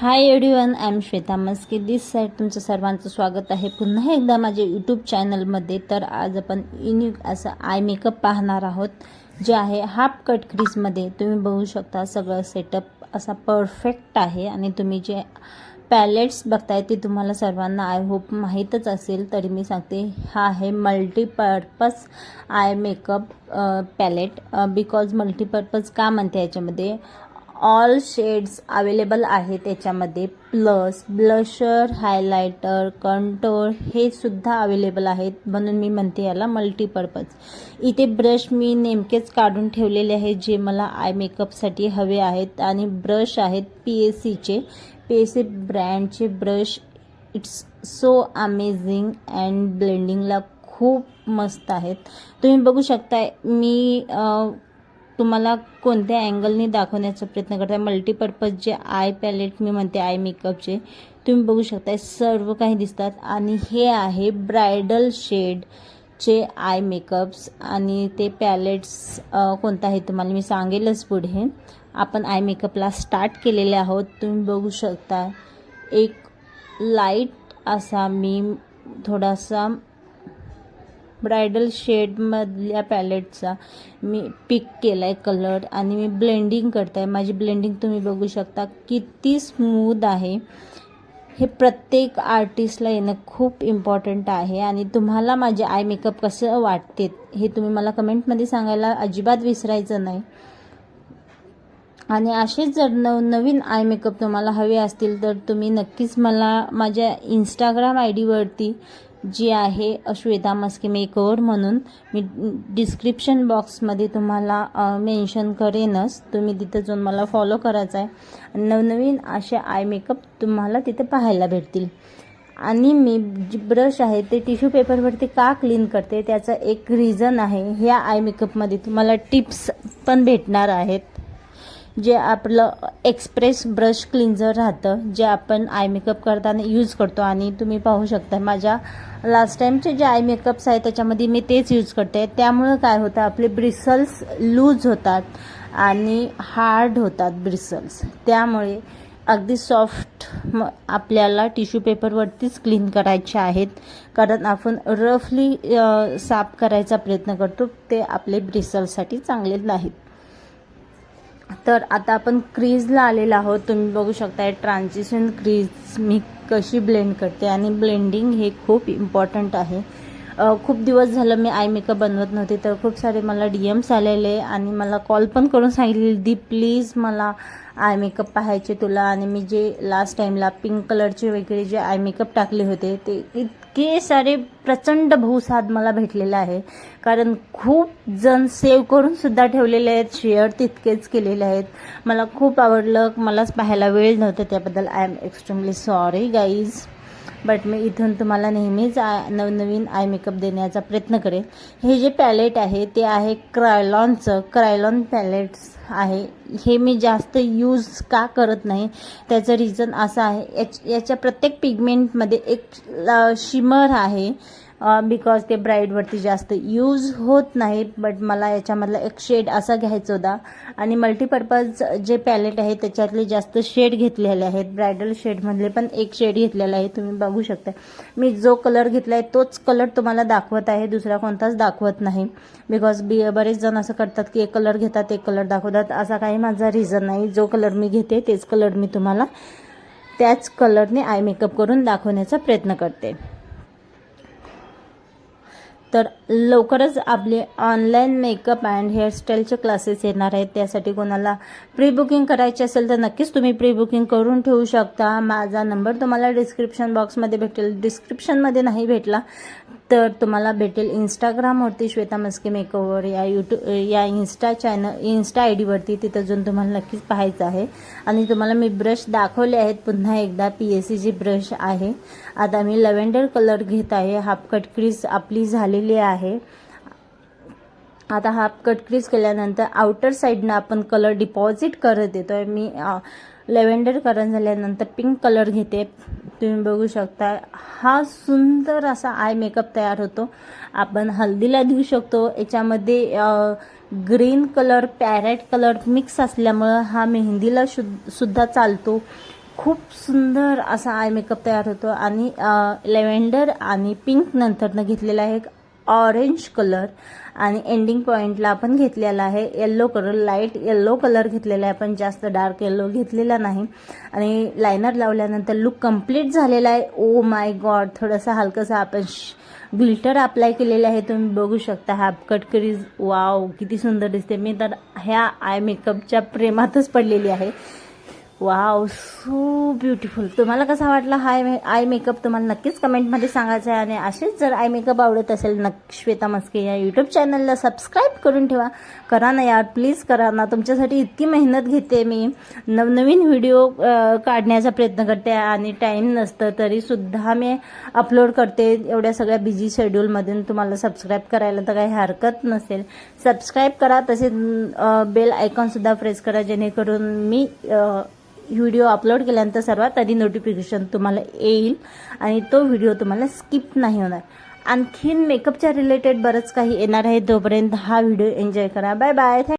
Hi everyone I am Shweta Maske this side तुमचं सर्वांचं स्वागत आहे. पुन्हा एकदा माझ्या यूट्यूब चॅनलमध्ये तर आज आपण युनिक असं आय मेकअप पाहणार आहोत जे आहे हाफ कट क्रीजमध्ये तुम्ही बघू शकता सगळं सेटअप असा परफेक्ट आहे. आणि तुम्ही जे पॅलेट्स बघताय ते तुम्हाला सर्वांना आय होप माहीतच असेल. तरी मी सांगते हा आहे multipurpose eye makeup palette because multipurpose का म्हणते याच्यामध्ये? ऑल शेड्स अवेलेबल आहे त्याच्यामध्ये. प्लस ब्लशर हायलायटर कंटोर हे सुद्धा अवेलेबल आहेत. म्हणून मी म्हणते याला मल्टीपर्पज इथे ब्रश मी नेमकेच काढून ठेवलेले आहेत जे मला आय मेकअपसाठी हवे आहेत. आणि ब्रश आहेत पी एस सीचे पी एस सी ब्रँडचे brush it's so amazing and ब्लेंडिंगला खूप मस्त आहेत. तुम्ही बघू शकता मी तुम्हाला कोणत्या अँगलने दाखवण्याचा प्रयत्न करताय? मल्टीपर्पज जे आय पॅलेट मी म्हणते आय मेकअपचे तुम्ही बघू शकताय सर्व काही दिसतात. आणि हे आहे ब्रायडल शेडचे आय मेकअप्स आणि ते पॅलेट्स कोणता आहे तुम्हाला? मी सांगेलच पुढे. आपण आय मेकअपला स्टार्ट केलेले आहोत. तुम्ही बघू शकता. एक लाइट असा मी थोडासा ब्रायडल शेडमधल्या पॅलेटचा मी पिक केला आहे कलर आणि मी ब्लेंडिंग करत आहे माझी ब्लेंडिंग तुम्ही बघू शकता किती स्मूद आहे. हे प्रत्येक आर्टिस्टला येणं खूप इम्पॉर्टंट आहे आणि तुम्हाला माझे आय मेकअप कसं वाटते हे तुम्ही मला कमेंटमध्ये सांगायला अजिबात विसरायचं नाही. आणि असेच जर नवनवीन आय मेकअप तुम्हाला हवे असतील तर तुम्ही नक्कीच मला माझ्या इंस्टाग्राम आय डीवरती जी आहे अश्वेता मस्के मेकओवर म्हणून. मी डिस्क्रिप्शन बॉक्समध्ये तुम्हाला मेन्शन करेनच. तुम्ही तिथं जाऊन मला फॉलो करायचं आहे नवनवीन असे आय मेकअप तुम्हाला तिथे पाहायला भेटतील. आणि मी जी ब्रश आहे ते टिश्यू पेपरवरती का क्लीन करते त्याचं एक रिझन आहे. ह्या आय मेकअपमध्ये तुम्हाला टिप्स पण भेटणार आहेत. जे आपलं एक्सप्रेस ब्रश क्लिन्झर राहतं जे आपण आय मेकअप करताना यूज करतो. आणि तुम्ही पाहू शकता माझ्या लास्ट टाईमचे जे आय मेकअप्स आहेत त्याच्यामध्ये मी तेच यूज करते. त्यामुळं काय होतं आपले ब्रिसल्स लूज होतात आणि हार्ड होतात ब्रिसल्स त्यामुळे अगदी सॉफ्ट म आपल्याला टिश्यू पेपरवरतीच क्लीन करायचे आहेत. कारण आपण रफली साफ करायचा प्रयत्न करतो ते आपले ब्रिसलसाठी चांगले नाहीत. तर आता आपण क्रीजला आलेलो आहोत. तुम्ही बघू शकताय ट्रान्झिशन क्रीज मी कशी ब्लेंड करते आणि ब्लेंडिंग हे खूप इम्पॉर्टंट आहे. खूप दिवस झालं मी आय मेकअप बनवत नव्हते तर खूप सारे मला डी एम्स आलेले आणि मला कॉल पण करून सांगितले दी प्लीज मला आय मेकअप पाहायचे तुला. आणि मी जे लास्ट टाईमला पिंक कलरचे वगैरे जे आय मेकअप टाकले होते ते इतके सारे प्रचंड भूसाद मला भेटलेला आहे. कारण खूप जण सेव्ह करूनसुद्धा ठेवलेले आहेत शेअर तितकेच केलेले आहेत. मला खूप आवडलं मलाच पाहायला वेळ नव्हता त्याबद्दल. I am extremely sorry guys but मी इथून तुम्हाला नेहमीच आ नवनवीन आय मेकअप देण्याचा प्रयत्न करेन. हे जे पॅलेट आहे ते आहे क्रायलॉनचं क्रायलॉन पॅलेट्स आहे. हे मी जास्त यूज का करत नाही त्याचं रिझन असं आहे. याच याच्या प्रत्येक पिगमेंटमध्ये एक शिमर आहे. बिकॉज ते ब्राईडवरती जास्त यूज होत नाही बट मला याच्यामधला एक शेड असा घ्यायचा होता. आणि मल्टीपर्पज जे पॅलेट आहे त्याच्यातले जास्त शेड घेतलेले आहेत. ब्रायडल शेडमधले पण एक शेड घेतलेला आहे तुम्ही बघू शकता. मी जो कलर घेतला आहे तोच कलर तुम्हाला दाखवत आहे दुसरा कोणताच दाखवत नाही. बिकॉज बी बरेच जण असं करतात की एक कलर घेतात एक कलर दाखवतात. असा काही माझा रिझन नाही. जो कलर मी घेते तेच कलर मी तुम्हाला त्याच कलरने आय मेकअप करून दाखवण्याचा प्रयत्न करते. तर लवकरच आपले ऑनलाईन मेकअप अँड हेअरस्टाईलचे क्लासेस येणार आहेत. त्यासाठी कोणाला प्री बुकिंग करायची असेल तर नक्कीच तुम्ही प्री बुकिंग करून ठेवू शकता. माझा नंबर तुम्हाला डिस्क्रिप्शन बॉक्समध्ये भेटेल. डिस्क्रिप्शनमध्ये नाही भेटला. तर तुम्हाला भेटेल इंस्टाग्रामवरती श्वेता मस्के मेकओवर या यूट्यूब या इन्स्टा चॅनल इन्स्टा आय डीवरती तिथं जाऊन तुम्हाला नक्कीच पाहायचं आहे. आणि तुम्हाला मी ब्रश दाखवले आहेत. पुन्हा एकदा पी एस सीची ब्रश आहे. आता मी लव्हेंडर कलर घेत आहे. हाफ कट क्रीज आपली झालेली आहे. आता हाफ कट क्रीज केल्यानंतर आउटर साईडनं आपण कलर डिपॉझिट करत येतो आहे मी लेव्हेंडर कलर झाल्यानंतर पिंक कलर घेते. तुम्ही बघू शकता. हा सुंदर असा आय मेकअप तयार होतो. आपण हल्दीला देऊ शकतो. याच्यामध्ये green colour parrot colour mix असल्यामुळं हा मेहंदीला शु सुद्धा चालतो. खूप सुंदर असा आय मेकअप तयार होतो. आणि लेव्हेंडर आणि पिंक नंतरनं घेतलेला आहे एक ऑरेंज कलर आणि एंडिंग पॉईंटला आपण घेतलेला आहे. Yellow colour light yellow colour घेतलेला आहे. पण जास्त डार्क येल्लो घेतलेला नाही. आणि लायनर लावल्यानंतर लुक कंप्लीट झालेला आहे. Oh ओ माय गॉड थोडासा हलकासा आपण ग्लिटर अप्लाय केलेले आहे. तुम्ही बघू शकता हाफ कटकरीज वाव किती सुंदर दिसते. मी तर ह्या आय मेकअपच्या प्रेमातच पडलेली आहे. वाव सो ब्युटिफुल तुम्हाला कसा वाटला हाय मे आय मेकअप तुम्हाला नक्कीच कमेंटमध्ये सांगायचं आहे आणि असेच जर आय मेकअप आवडत असेल नक्की श्वेता मस्के या यूट्यूब चॅनलला सबस्क्राईब करून ठेवा. करा ना यार प्लीज करा ना. तुमच्यासाठी इतकी मेहनत घेते मी. नवनवीन व्हिडिओ काढण्याचा प्रयत्न करते आणि टाईम नसतं तरीसुद्धा मी अपलोड करते एवढ्या सगळ्या बिझी शेड्यूलमधून तुम्हाला सबस्क्राईब करायला तर काही हरकत नसेल. सबस्क्राईब करा तसेच बेल आयकॉनसुद्धा प्रेस करा जेणेकरून मी व्हिडिओ अपलोड केल्यानंतर सर्वात आधी नोटिफिकेशन तुम्हाला येईल आणि तो व्हिडिओ तुम्हाला स्किप नाही होणार. आणखीन मेकअपच्या रिलेटेड बरंच काही येणार आहे. तोपर्यंत हा व्हिडिओ एन्जॉय करा. Bye bye thank